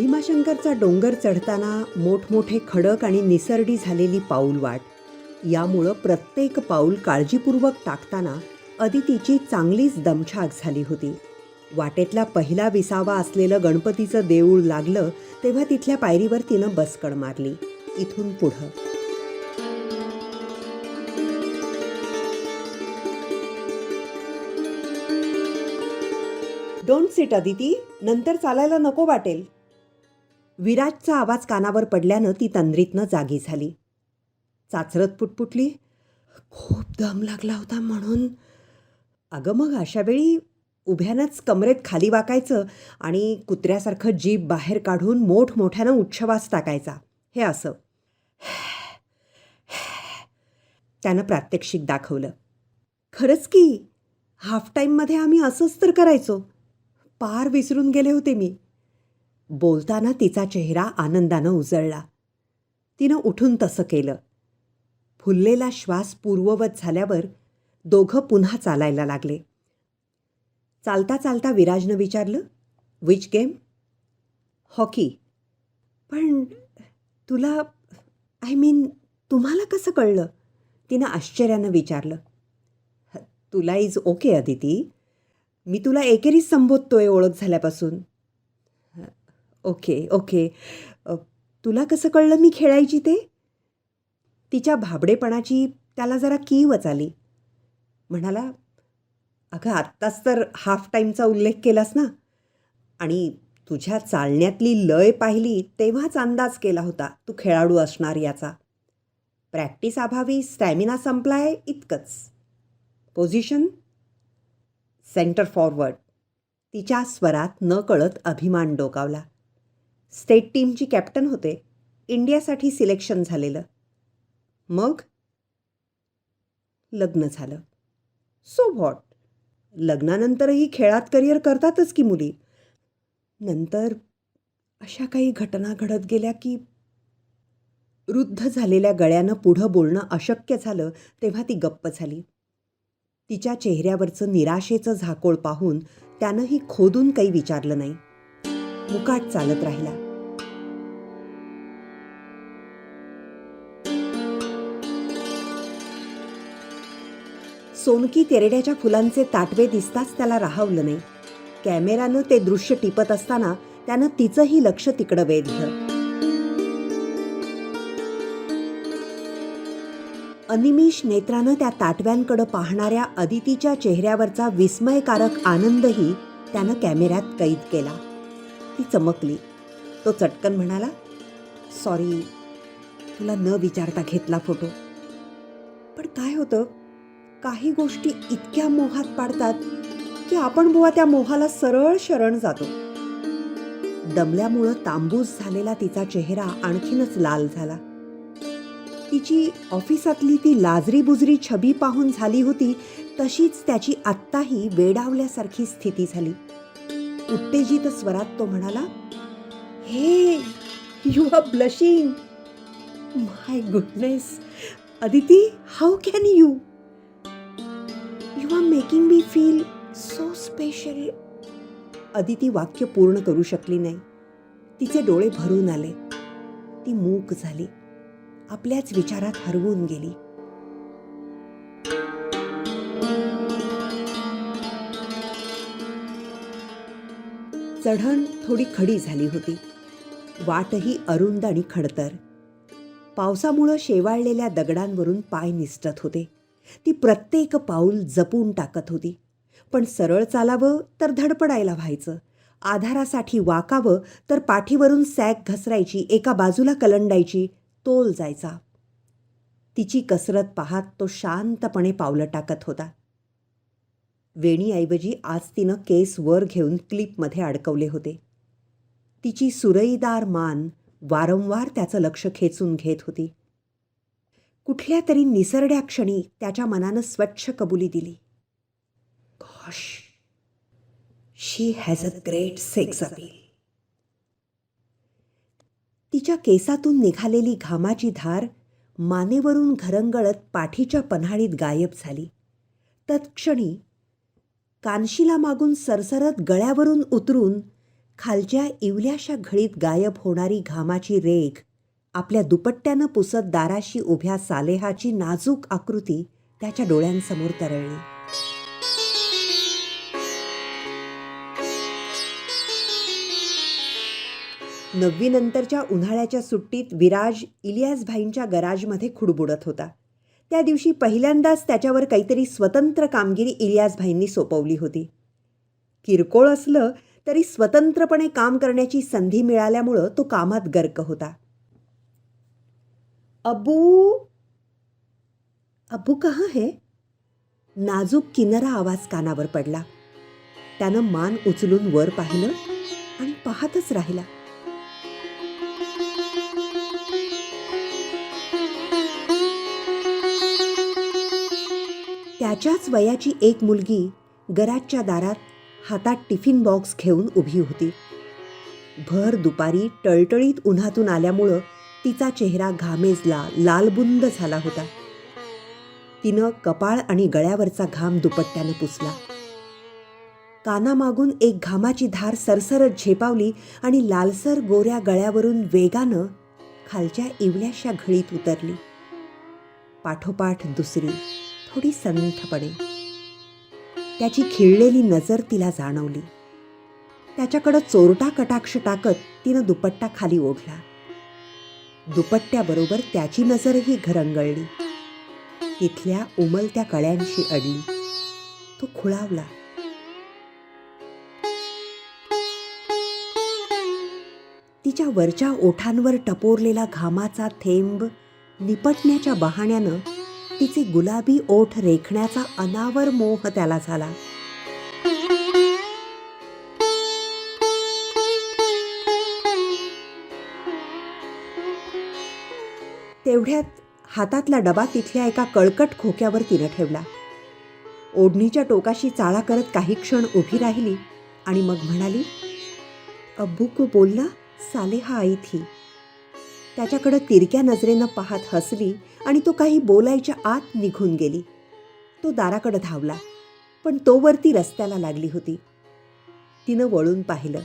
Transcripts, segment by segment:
भीमाशंकरचा डोंगर चढताना मोठमोठे खडक आणि निसरडी झालेली पाऊलवाट यामुळं प्रत्येक पाऊल काळजीपूर्वक टाकताना अदितीची चांगलीच दमछाक झाली होती. वाटेतला पहिला विसावा असलेलं गणपतीचं देऊळ लागलं तेव्हा तिथल्या पायरीवर तिनं बसकड मारली. इथून पुढं. Don't sit Aditi. नंतर चालायला नको वाटेल. विराजचा आवाज कानावर पडल्यानं ती तंद्रीतनं जागी झाली. चाचरत पुटपुटली खूप दम लागला होता म्हणून. अगं मग अशा वेळी उभ्यानंच कमरेत खाली वाकायचं आणि कुत्र्यासारखं जीभ बाहेर काढून मोठमोठ्यानं उच्छवास टाकायचा हे असं. त्यानं प्रात्यक्षिक दाखवलं. खरंच की हाफ टाईममध्ये आम्ही असंच तर करायचो. पार विसरून गेले होते मी. बोलताना तिचा चेहरा आनंदानं उजळला. तिनं उठून तसं केलं. फुललेला श्वास पूर्ववत झाल्यावर दोघं पुन्हा चालायला लागले. चालता चालता विराजनं विचारलं विच गेम हॉकी पण तुला आय मीन तुम्हाला कसं कळलं? तिनं आश्चर्यानं विचारलं. तुला इज ओके अदिती. मी तुला एकेरीच संबोधतोय ओळख झाल्यापासून. Okay okay. तुला कसं कळलं मी खेळायची ते? तिच्या भाबडेपणाची त्याला जरा कीवच आली म्हणाला अगं आत्ताच तर हाफ टाईमचा उल्लेख केलास ना? आणि तुझ्या चालण्यातली लय पाहिली तेव्हाच अंदाज केला होता तू खेळाडू असणार याचा. प्रॅक्टिस अभावी स्टॅमिना संपलाय इतकंच. पोझिशन सेंटर फॉरवर्ड तिच्या स्वरात न कळत अभिमान डोकावला. स्टेट टीमची कॅप्टन होते इंडियासाठी सिलेक्शन झालेलं. मग? लग्न झालं. सो व्हॉट लग्नानंतरही खेळात करिअर करतातच की मुली? नंतर अशा काही घटना घडत गेल्या की रुद्ध झालेल्या गळ्यानं पुढं बोलणं अशक्य झालं तेव्हा ती गप्प झाली. तिच्या चेहऱ्यावरचं निराशेचं झाकोळ पाहून त्यानंही खोदून काही विचारलं नाही. मुकाट चालत राहिला. सोनकी तेरड्याच्या फुलांचे ताटवे दिसताच त्याला राहवलं नाही. कॅमेरानं ते दृश्य टिपत असताना त्यानं तिचंही लक्ष तिकडं वेधलं. अनिमिष नेत्रानं त्या ताटव्यांकडं पाहणाऱ्या अदितीच्या चेहऱ्यावरचा विस्मयकारक आनंदही त्यानं कॅमेऱ्यात कैद केला. ती चमकली. तो चटकन म्हणाला सॉरी तुला न विचारता घेतला फोटो. पण काय होतं? काही गोष्टी इतक्या मोहात पाडतात की आपण बुवा त्या मोहाला सरळ शरण जातो. दमल्यामुळं तांबूस झालेला तिचा चेहरा आणखीनच लाल झाला. तिची ऑफिसातली ती लाजरी बुजरी छबी पाहून झाली होती तशीच त्याची आत्ताही वेडावल्यासारखी स्थिती झाली. उत्तेजित स्वरात तो म्हणाला hey you are blushing my goodness Aditi how can you you are making me feel so special Aditi वाक्य पूर्ण करू शकली नाही. तिचे डोळे भरून आले. ती मूक झाली. आपल्याच विचारात हरवून गेली. चढण थोडी खडी झाली होती. वाटही अरुंद आणि खडतर. पावसामुळं शेवाळलेल्या दगडांवरून पाय निसटत होते. ती प्रत्येक पाऊल जपून टाकत होती. पण सरळ चालावं तर धडपडायला व्हायचं. आधारासाठी वाकावं तर पाठीवरून सॅक घसरायची एका बाजूला कलंडायची तोल जायचा. तिची कसरत पाहत तो शांतपणे पावलं टाकत होता. वेणीऐवजी आज तिनं केस वर घेऊन क्लिपमध्ये अडकवले होते. तिची सुरईदार मान वारंवार त्याचं लक्ष खेचून घेत होती. कुठल्या तरी निसरड्या क्षणी त्याच्या मनानं स्वच्छ कबुली दिली. Gosh she has a great sex appeal तिच्या केसातून निघालेली घामाची धार मानेवरून घरंगळत पाठीच्या पन्हाळीत गायब झाली. तत्क्षणी कानशिला मागून सरसरत गळ्यावरून उतरून खालच्या इवल्याशा घळीत गायब होणारी घामाची रेघ आपल्या दुपट्ट्यानं पुसत दाराशी उभ्या सालेहाची नाजूक आकृती त्याच्या डोळ्यांसमोर तरळली. नववीनंतरच्या उन्हाळ्याच्या सुट्टीत विराज इलियासभाईंच्या गराजमध्ये खुडबुडत होता. त्या दिवशी पहिल्यांदाच त्याच्यावर काहीतरी स्वतंत्र कामगिरी इलियासभाईंनी सोपवली होती. किरकोळ असलं तरी स्वतंत्रपणे काम करण्याची संधी मिळाल्यामुळं तो कामात गर्क होता. अबू अबू कहाँ है? नाजूक किनरा आवाज कानावर पडला. त्यानं मान उचलून वर पाहिलं आणि पाहतच राहिला. त्याच्याच वयाची एक मुलगी गराजच्या दारात हातात टिफिन बॉक्स घेऊन उभी होती. भर दुपारी टळटळीत उन्हातून आल्यामुळं तिचा चेहरा घामेजला लालबुंद झाला होता. तिनं कपाळ आणि गळ्यावरचा घाम दुपट्ट्यानं पुसला. कानामागून एक घामाची धार सरसरत झेपावली आणि लालसर गोऱ्या गळ्यावरून वेगानं खालच्या इवल्याशा घळीत उतरली. पाठोपाठ दुसरी. थोडी संथपणे त्याची खिळलेली नजर तिला जाणवली. त्याच्याकडं चोरटा कटाक्ष टाकत तिनं दुपट्टा खाली ओढला. दुपट्ट्याबरोबर त्याची नजरही घरंगळली. तिथल्या उमलत्या कळ्यांशी अडली. तो खुळावला. तिच्या वरच्या ओठांवर टपोरलेला घामाचा थेंब निपटण्याच्या बहाण्यानं तिचे गुलाबी ओठ रेखण्याचा अनावर मोह त्याला झाला. तेवढ्यात हातातला डबा तिथल्या एका कळकट खोक्यावर तिनं ठेवला. ओढणीच्या टोकाशी चाळा करत काही क्षण उभी राहिली आणि मग म्हणाली अब्बू को बोलना सालेहा आई थी. त्याच्याकडं तिरक्या नजरेनं पाहत हसली आणि तो काही बोलायच्या आत निघून गेली. तो दाराकडं धावला पण तोवरती रस्त्याला लागली होती. तिनं वळून पाहिलं.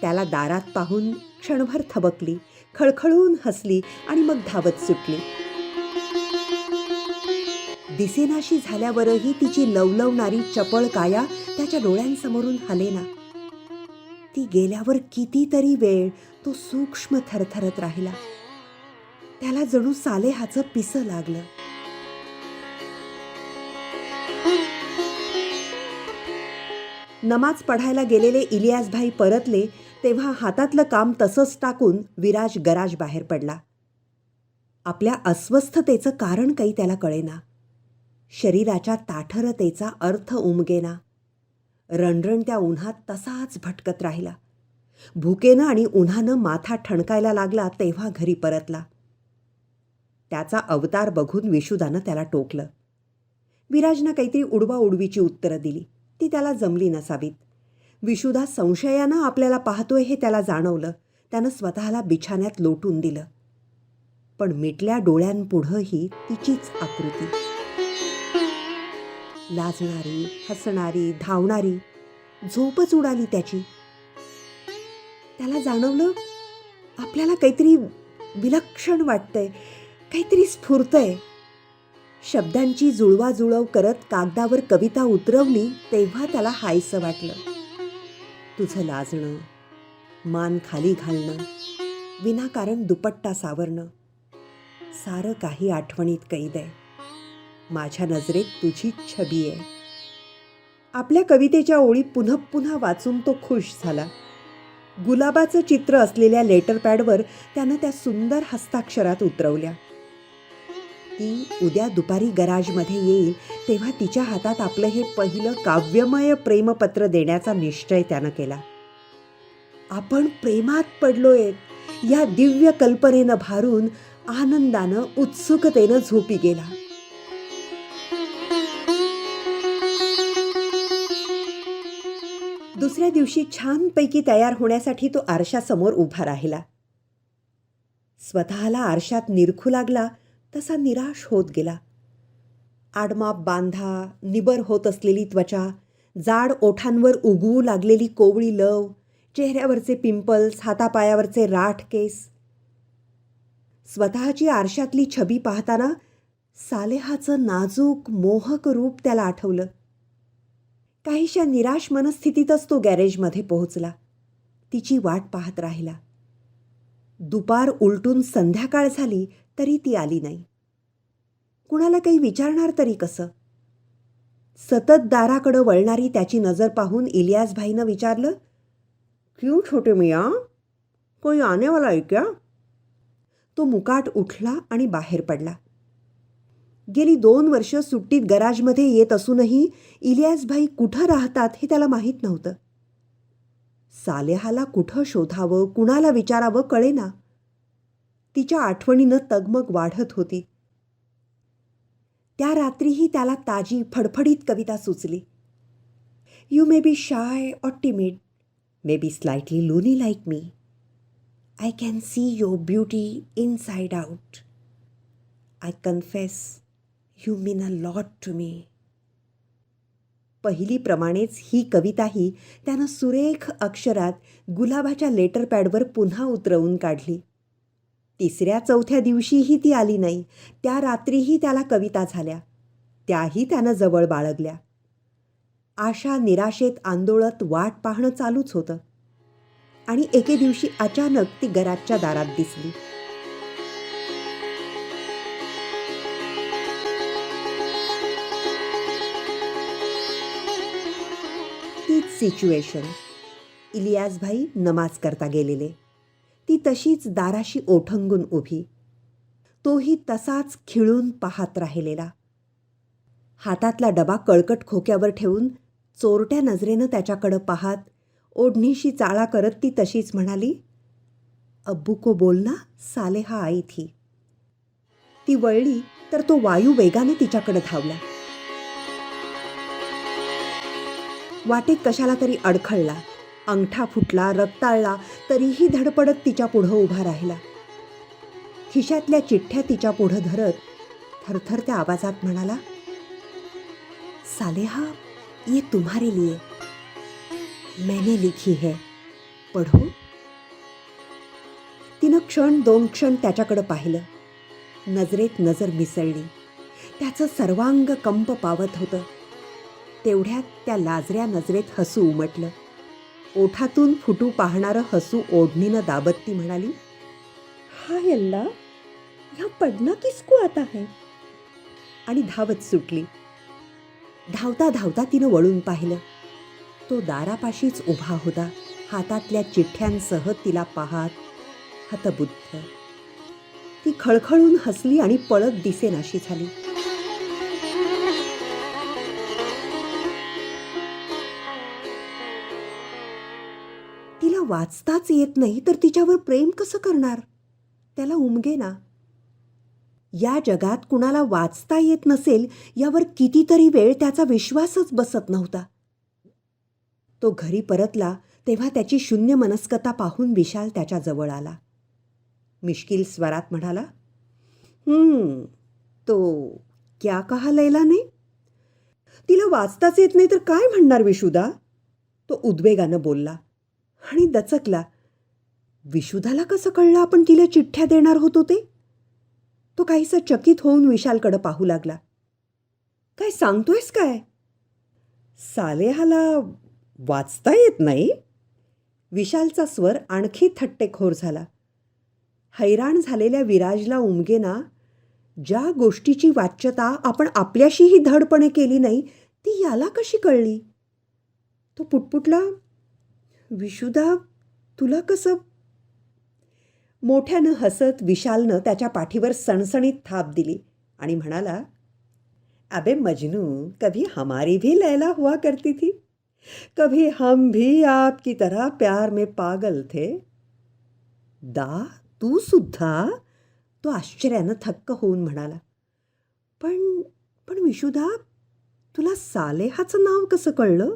त्याला दारात पाहून क्षणभर थबकली खळखळून हसली आणि मग धावत सुटली. दिसेनाशी झाल्यावरही तिची लवलवणारी चपळ काया त्याच्या डोळ्यांसमोरून हलेना. ती गेल्यावर कितीतरी वेळ तो सूक्ष्म थरथरत राहिला. त्याला जणू सालेहाचं पिसं लागलं. नमाज पढायला गेलेले इलियासभाई परतले तेव्हा हातातलं काम तसंच टाकून विराज गराज बाहेर पडला. आपल्या अस्वस्थतेचं कारण काही त्याला कळेना. शरीराच्या ताठरतेचा अर्थ उमगेना. रणरण त्या उन्हात तसाच भटकत राहिला. भुकेनं आणि उन्हानं माथा ठणकायला लागला तेव्हा घरी परतला. त्याचा अवतार बघून विशुदानं त्याला टोकलं. विराजनं काहीतरी उडवा उडवीची उत्तरं दिली. ती त्याला जमली नसावीत. विशुदा संशयानं आपल्याला पाहतोय हे त्याला जाणवलं. त्यानं स्वतःला बिछाण्यात लोटून दिलं. पण मिटल्या डोळ्यांपुढंही तिचीच आकृती. लाजणारी हसणारी धावणारी झोपच उडाली त्याची. त्याला जाणवलं आपल्याला काहीतरी विलक्षण वाटतंय काहीतरी स्फुरतंय. शब्दांची जुळवाजुळव करत कागदावर कविता उतरवली तेव्हा त्याला हायसं वाटलं. तुझं लाजणं मान खाली घालणं विनाकारण दुपट्टा सावरणं सारं काही आठवणीत कैद आहे. माझ्या नजरेत तुझी छबी आहे. आपल्या कवितेच्या ओळी पुन्हा पुन्हा वाचून तो खुश झाला. गुलाबाचं चित्र असलेल्या लेटर पॅडवर त्यानं त्या सुंदर हस्ताक्षरात उतरवल्या. ती उद्या दुपारी गराजमध्ये येईल तेव्हा तिच्या हातात आपलं हे पहिलं काव्यमय प्रेमपत्र देण्याचा निश्चय त्यानं केला. आपण प्रेमात पडलोय या दिव्य कल्पनेनं भारून आनंदानं उत्सुकतेनं झोपी गेला. दुसऱ्या दिवशी छानपैकी तयार होण्यासाठी तो आरशासमोर उभा राहिला. स्वतःला आरशात निरखू लागला तसा निराश होत गेला. आडमाप बांधा निबर होत असलेली त्वचा जाड ओठांवर उगवू लागलेली कोवळी लव चेहऱ्यावरचे पिंपल्स हातापायावरचे राठ केस. स्वतःची आरशातली छबी पाहताना सालेहाचं नाजूक मोहक रूप त्याला आठवलं. काहीशा निराश मनस्थितीतच तो गॅरेजमध्ये पोहोचला. तिची वाट पाहत राहिला. दुपार उलटून संध्याकाळ झाली तरी ती आली नाही. कुणाला काही विचारणार तरी कसं? सतत दाराकडं वळणारी त्याची नजर पाहून इलियासभाईनं विचारलं क्यू छोटे मिया? कोई आनेवाला आहे तो मुकाट उठला आणि बाहेर पडला. गेली दोन वर्ष सुट्टीत गराजमध्ये येत असूनही इलियासभाई कुठं राहतात हे त्याला माहीत नव्हतं. सालेहाला कुठं शोधावं कुणाला विचारावं कळेना. तिच्या आठवणीनं तगमग वाढत होती. त्या रात्रीही त्याला ताजी फडफडीत कविता सुचली. You may be shy or timid may be slightly loony like me I can see your beauty inside out I confess you mean a lot to me पहिलीप्रमाणेच ही कविताही त्यानं सुरेख अक्षरात गुलाबाच्या लेटर पॅडवर पुन्हा उतरवून काढली. तिसऱ्या चौथ्या दिवशीही ती आली नाही. त्या रात्रीही त्याला कविता झाल्या. त्याही त्यानं जवळ बाळगल्या. आशा निराशेत आंदोळत वाट पाहणं चालूच होतं. आणि एके दिवशी अचानक ती घराच्या दारात दिसली. सिच्युएशन. इलियासभाई नमाज करता गेलेले. ती तशीच दाराशी ओठंगून उभी. तोही तसाच खिळून पाहत राहिलेला. हातातला डबा कळकट खोक्यावर ठेवून चोरट्या नजरेनं त्याच्याकडं पाहात ओढणीशी चाळा करत ती तशीच म्हणाली अब्बू को बोलना सालेहा आई थी. ती वळली तर तो वायू वेगाने तिच्याकडे धावला. वाटेत कशाला तरी अडखळला. अंगठा फुटला रक्ताळला तरीही धडपडत तिच्या पुढं उभा राहिला. खिशातल्या चिठ्ठ्या तिच्या पुढं धरत थरथरत्या आवाजात म्हणाला सालेहा ये तुम्हारे लिए. मैंने लिखी है. पढू. तिनं क्षण दोन क्षण त्याच्याकडं पाहिलं. नजरेत नजर मिसळली. त्याचं सर्वांग कंप पावत होतं. तेवढ्यात त्या लाजऱ्या नजरेत हसू उमटलं. ओठातून फुटू पाहणारं हसू ओढणीनं दाबत ती म्हणाली हाय अल्ला ह्या पडना किसको आता है? आणि धावत सुटली. धावता धावता तिनं वळून पाहिलं. तो दारापाशीच उभा होता हातातल्या चिठ्ठ्यांसह तिला पाहात हतबुद्ध. ती खळखळून हसली आणि पळत दिसेनाशी झाली. वाचताच येत नाही तर तिच्यावर प्रेम कसं करणार? त्याला उमगे ना. या जगात कुणाला वाचता येत नसेल यावर कितीतरी वेळ त्याचा विश्वासच बसत नव्हता. तो घरी परतला तेव्हा त्याची शून्य मनस्कता पाहून विशाल त्याच्याजवळ आला. मिश्किल स्वरात म्हणाला तो क्या कहा लैला ने? तिला वाचताच येत नाही तर काय म्हणणार विशुदा? तो उद्वेगानं बोलला आणि दचकला विशुधाला कसं कळलं आपण तिला चिठ्ठ्या देणार होतो ते? तो काहीसा चकित होऊन विशालकडं पाहू लागला. काय सांगतोयस काय? सालेहाला वाचता येत नाही? विशालचा स्वर आणखी थट्टेखोर झाला. हैराण झालेल्या विराजला उमगेना ज्या गोष्टीची वाच्यता आपण आपल्याशीही धडपणे केली नाही ती याला कशी कळली? तो पुटपुटला विशुदा तुला कसं? मोठ्यानं हसत विशालनं त्याच्या पाठीवर सणसणीत थाप दिली आणि म्हणाला अबे मजनू कभी हमारी भी लैला हुआ करती थी? कभी हम भी आपकी तरह प्यार में पागल थे? दा तू सुद्धा? तो आश्चर्यानं थक्क होऊन म्हणाला पण पण विशुदा तुला सालेहाचं नाव कसं कळलं?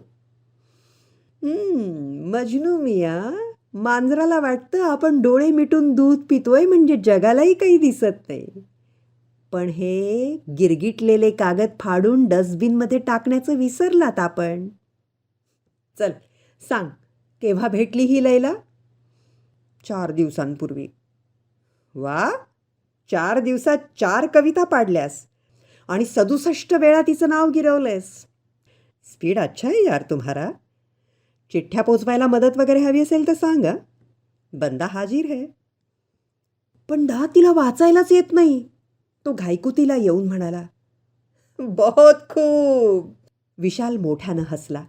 मजनू मिया मांजराला वाटतं आपण डोळे मिटून दूध पितोय म्हणजे जगालाही काही दिसत नाही. पण हे गिरगिटलेले कागद फाडून डस्टबिनमध्ये टाकण्याचं विसरलात आपण. चल सांग केव्हा भेटली ही लैला? चार दिवसांपूर्वी. वा चार दिवसात चार कविता पाडल्यास आणि सदुसष्ट वेळा तिचं नाव गिरवलंयस. स्पीड अच्छा आहे यार तुम्हारा. चिठ्ठ्या पोचवायला मदत वगैरे हवी असेल तर सांगा. बंदा हाजीर है पण दा तिला वाचायलाच येत नाही. तो घायकुतीला येऊन म्हणाला बहुत खूप. विशाल मोठ्यानं हसला.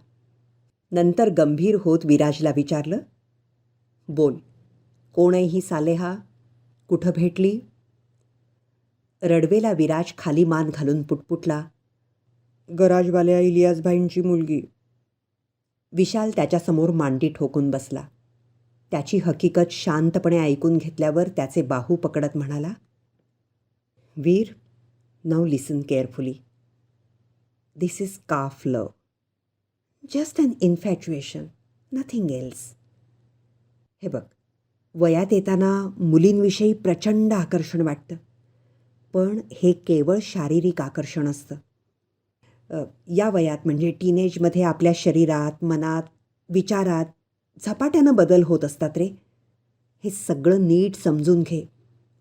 नंतर गंभीर होत विराजला विचारलं बोल कोण आहे ही सालेहा? कुठं भेटली? रडवेला विराज खाली मान घालून पुटपुटला गराजवाल्या इलियासभाईंची मुलगी. विशाल त्याच्यासमोर मांडी ठोकून बसला. त्याची हकीकत शांतपणे ऐकून घेतल्यावर त्याचे बाहू पकडत म्हणाला Veer now listen carefully. This is calf love just an infatuation nothing else हे बघ वयात येताना मुलींविषयी प्रचंड आकर्षण वाटतं. पण हे केवळ शारीरिक आकर्षण असतं. या वयात म्हणजे टीनेजमध्ये आपल्या शरीरात मनात विचारात झपाट्यानं बदल होत असतात रे. हे सगळं नीट समजून घे.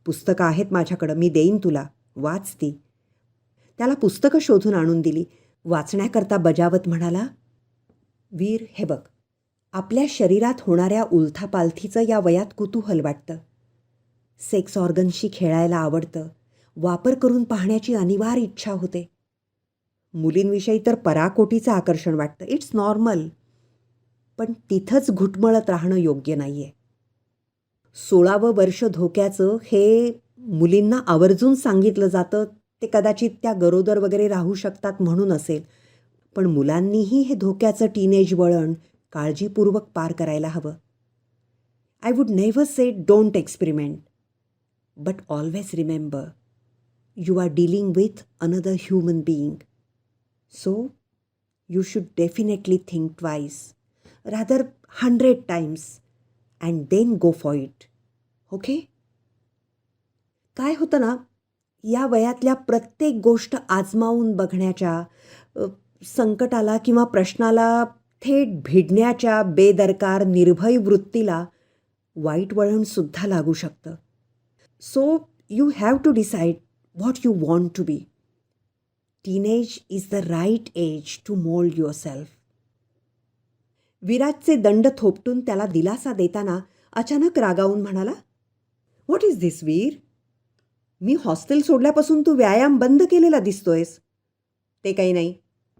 पुस्तकं आहेत माझ्याकडं मी देईन तुला. वाच ती. त्याला पुस्तकं शोधून आणून दिली. वाचण्याकरता बजावत म्हणाला वीर हे बघ. आपल्या शरीरात होणाऱ्या उलथापालथीचं या वयात कुतूहल वाटतं. सेक्स ऑर्गनशी खेळायला आवडतं. वापर करून पाहण्याची अनिवार्य इच्छा होते. मुलींविषयी तर पराकोटीचं आकर्षण वाटतं. इट्स नॉर्मल पण तिथंच घुटमळत राहणं योग्य नाही आहे सोळावं वर्ष धोक्याचं हे मुलींना आवर्जून सांगितलं जातं. ते कदाचित त्या गरोदर वगैरे राहू शकतात म्हणून असेल. पण मुलांनीही हे धोक्याचं टीनेज वळण काळजीपूर्वक पार करायला हवं. I would never say don't experiment but always remember you are dealing with another human being so you should definitely think twice rather hundred times and then go for it okay काय होतं ना या वयातल्या प्रत्येक गोष्ट आजमावून बघण्याच्या संकटाला किंवा प्रश्नाला थेट भिडण्याच्या बेदरकार निर्भय वृत्तीला वाईट वळणसुद्धा लागू शकतं. So you have to decide what you want to be teenage is the right age to mould yourself विराजचे दंड थोपटून त्याला दिलासा देताना अचानक रागावून म्हणाला व्हॉट इज धिस वीर? मी हॉस्टेल सोडल्यापासून तू व्यायाम बंद केलेला दिसतोयस. ते काही नाही.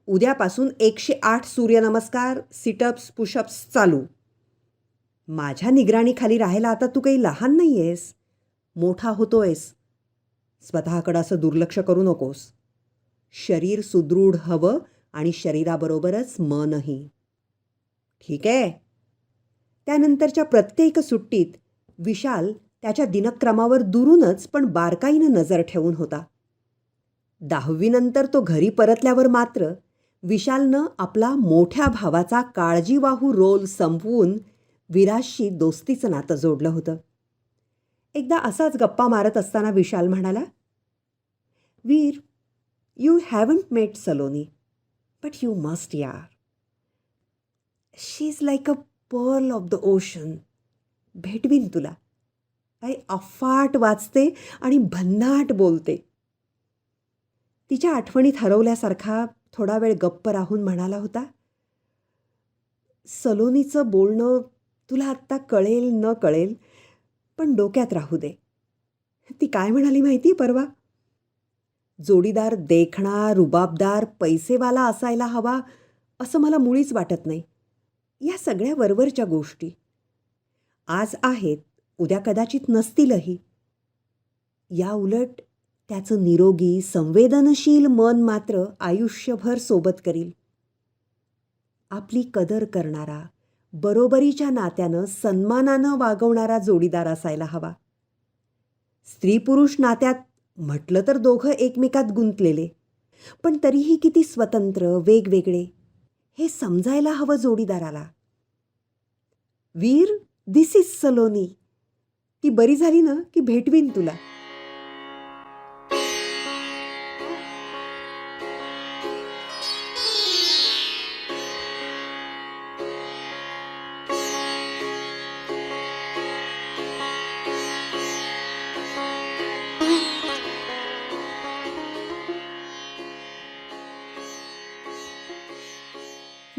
उद्यापासून एकशे आठ सूर्यनमस्कार सिटअप्स पुशअप्स चालू. माझ्या निगराणीखाली राहायला आता तू काही लहान नाही आहेस मोठा होतोयस. स्वतःकडं असं दुर्लक्ष करू नकोस. शरीर सुदृढ हवं आणि शरीराबरोबरच मनही. ठीक आहे? त्यानंतरच्या प्रत्येक सुट्टीत विशाल त्याच्या दिनक्रमावर दुरूनच पण बारकाईनं नजर ठेवून होता. दहावीनंतर तो घरी परतल्यावर मात्र विशालनं आपला मोठ्या भावाचा काळजीवाहू रोल संपवून विराजशी दोस्तीचं नातं जोडलं होतं. एकदा असाच गप्पा मारत असताना विशाल म्हणाला Veer you haven't met Saloni but you must यार she is like a pearl of the ocean भेटवीन तुला. काही अफाट वाचते आणि भन्नाट बोलते. तिच्या आठवणीत हरवल्यासारखा थोडा वेळ गप्प राहून म्हणाला होता सलोनीचं बोलणं तुला आत्ता कळेल न कळेल पण डोक्यात राहू दे. ती काय म्हणाली माहिती परवा? जोडीदार देखणा रुबाबदार पैसेवाला असायला हवा असं मला मुळीच वाटत नाही. या सगळ्या वरवरच्या गोष्टी. आज आहेत उद्या कदाचित नसतीलही. या उलट त्याचं निरोगी संवेदनशील मन मात्र आयुष्यभर सोबत करील. आपली कदर करणारा बरोबरीच्या नात्यानं सन्मानानं वागवणारा जोडीदार असायला हवा. स्त्री पुरुष नात्यात म्हटलं तर दोघं एकमेकात गुंतलेले. पण तरीही किती स्वतंत्र वेगवेगळे. हे समजायला हवं जोडीदाराला. वीर दिस इज सलोनी ती बरी झाली ना की भेटवीन तुला.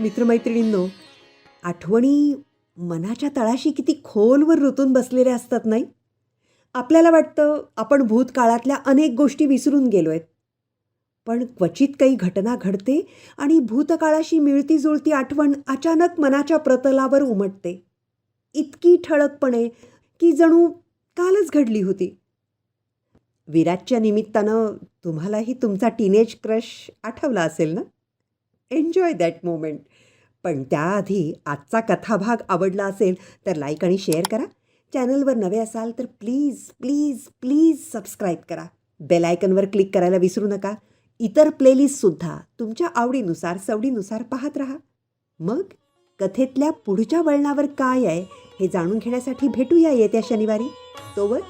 मित्रमैत्रिणींनो आठवणी मनाच्या तळाशी किती खोलवर रुतून बसलेल्या असतात नाही? आपल्याला वाटतं आपण भूतकाळातल्या अनेक गोष्टी विसरून गेलो आहेत पण क्वचित काही घटना घडते आणि भूतकाळाशी मिळती जुळती आठवण अचानक मनाच्या प्रतलावर उमटते. इतकी ठळकपणे की जणू कालच घडली होती. विराटच्या निमित्तानं तुम्हालाही तुमचा टीनेज क्रश आठवला असेल ना? Enjoy that moment. पण त्याआधी आजचा कथाभाग आवडला असेल तर लाईक आणि शेअर करा. चॅनलवर नवे असाल तर प्लीज प्लीज प्लीज सबस्क्राईब करा. बेल आयकनवर क्लिक करायला विसरू नका. इतर प्लेलिस्टसुद्धा तुमच्या आवडीनुसार सवडीनुसार पाहत राहा. मग कथेतल्या पुढच्या वळणावर काय आहे हे जाणून घेण्यासाठी भेटूया येत्या शनिवारी. तोवर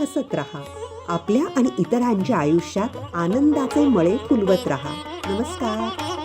हसत राहा. आपल्या आणि इतरांच्या आयुष्यात आनंदाचे मळे फुलवत राहा. नमस्कार.